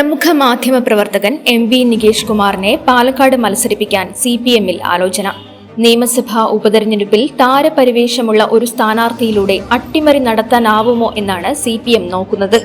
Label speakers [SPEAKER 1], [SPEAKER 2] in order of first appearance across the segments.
[SPEAKER 1] പ്രമുഖ മാധ്യമ പ്രവർത്തകൻ എം വി നികേഷ് കുമാറിനെ പാലക്കാട് മത്സരിപ്പിക്കാൻ സി പി എമ്മിൽ ആലോചന. നിയമസഭാ ഉപതെരഞ്ഞെടുപ്പിൽ താരപരിവേഷമുള്ള ഒരു സ്ഥാനാർത്ഥിയിലൂടെ അട്ടിമറി നടത്താനാവുമോ എന്നാണ് സി പി എം നോക്കുന്നത്.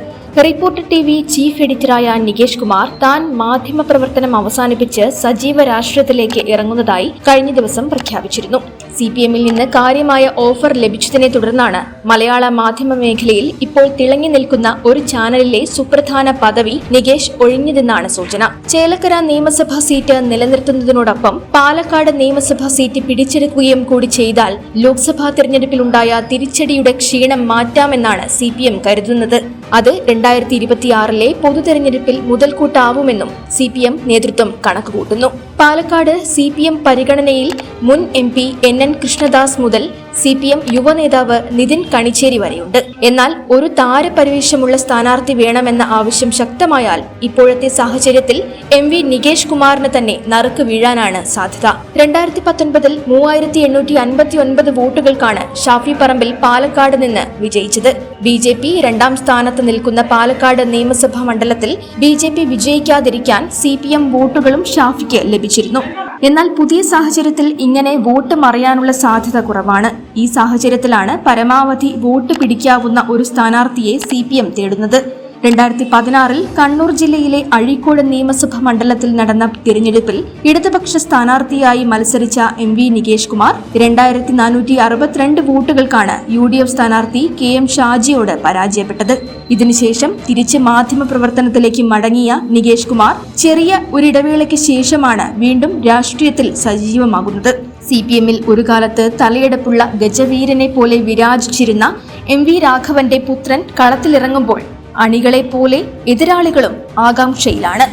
[SPEAKER 1] റിപ്പോർട്ടർ ടി വി ചീഫ് എഡിറ്ററായ നികേഷ് കുമാർ താൻ മാധ്യമ പ്രവർത്തനം അവസാനിപ്പിച്ച് സജീവ രാഷ്ട്രീയത്തിലേക്ക് ഇറങ്ങുന്നതായി കഴിഞ്ഞ ദിവസം പ്രഖ്യാപിച്ചിരുന്നു. സി പി എമ്മിൽ നിന്ന് കാര്യമായ ഓഫർ ലഭിച്ചതിനെ തുടർന്നാണ് മലയാള മാധ്യമ മേഖലയിൽ ഇപ്പോൾ തിളങ്ങി നിൽക്കുന്ന ഒരു ചാനലിലെ സുപ്രധാന പദവി നികേഷ് ഒഴിഞ്ഞതെന്നാണ് സൂചന. ചേലക്കര നിയമസഭാ സീറ്റ് നിലനിർത്തുന്നതിനോടൊപ്പം പാലക്കാട് നിയമസഭാ സീറ്റ് പിടിച്ചെടുക്കുകയും കൂടി ചെയ്താൽ ലോക്സഭാ തിരഞ്ഞെടുപ്പിലുണ്ടായ തിരിച്ചടിയുടെ ക്ഷീണം മാറ്റാമെന്നാണ് സി കരുതുന്നത്. അത് രണ്ടായിരത്തി ഇരുപത്തിയാറിലെ പൊതു തെരഞ്ഞെടുപ്പിൽ മുതൽക്കൂട്ടാവുമെന്നും സി പി എം നേതൃത്വം കണക്കുകൂട്ടുന്നു. പാലക്കാട് സി പി എം പരിഗണനയിൽ മുൻ M P N N Krishnadas മുതൽ സി പി എം യുവനേതാവ് നിതിൻ കണിച്ചേരി വരെയുണ്ട്. എന്നാൽ ഒരു താരപരിവേഷമുള്ള സ്ഥാനാർത്ഥി വേണമെന്ന ആവശ്യം ശക്തമായാൽ ഇപ്പോഴത്തെ സാഹചര്യത്തിൽ എം വി നികേഷ് കുമാറിന് തന്നെ നറുക്ക് വീഴാനാണ് സാധ്യത. രണ്ടായിരത്തി പത്തൊൻപതിൽ മൂവായിരത്തി എണ്ണൂറ്റി അൻപത്തി ഒൻപത് വോട്ടുകൾക്കാണ് ഷാഫി പറമ്പിൽ പാലക്കാട് നിന്ന് വിജയിച്ചത്. ബി ജെ പി രണ്ടാം സ്ഥാനത്ത് നിൽക്കുന്ന പാലക്കാട് നിയമസഭാ മണ്ഡലത്തിൽ ബി ജെ പി വിജയിക്കാതിരിക്കാൻ സി പി എം വോട്ടുകളും ഷാഫിക്ക് ലഭിച്ചിരുന്നു. എന്നാൽ പുതിയ സാഹചര്യത്തിൽ ഇങ്ങനെ വോട്ട് മറിയാനുള്ള സാധ്യത കുറവാണ്. ഈ സാഹചര്യത്തിലാണ് പരമാവധി വോട്ട് പിടിക്കാവുന്ന ഒരു സ്ഥാനാർത്ഥിയെ സി പി എം തേടുന്നത്. രണ്ടായിരത്തി പതിനാറിൽ കണ്ണൂർ ജില്ലയിലെ അഴീക്കോട് നിയമസഭാ മണ്ഡലത്തിൽ നടന്ന തിരഞ്ഞെടുപ്പിൽ ഇടതുപക്ഷ സ്ഥാനാർത്ഥിയായി മത്സരിച്ച എം വി നികേഷ് കുമാർ രണ്ടായിരത്തി നാനൂറ്റി അറുപത്തിരണ്ട് വോട്ടുകൾക്കാണ് യു ഡി എഫ് സ്ഥാനാർത്ഥി കെ എം ഷാജിയോട് പരാജയപ്പെട്ടത്. ഇതിനുശേഷം തിരിച്ച് മാധ്യമ പ്രവർത്തനത്തിലേക്ക് മടങ്ങിയ നികേഷ് കുമാർ ചെറിയ ഒരിടവേളയ്ക്ക് ശേഷമാണ് വീണ്ടും രാഷ്ട്രീയത്തിൽ സജീവമാകുന്നത്. സി പി എമ്മിൽ ഒരു കാലത്ത് തലയെടുപ്പുള്ള ഗജവീരനെ പോലെ വിരാജിച്ചിരുന്ന എം വി രാഘവന്റെ പുത്രൻ കളത്തിലിറങ്ങുമ്പോൾ അണികളെ പോലെ എതിരാളികളും ആകാംക്ഷയിലാണ്.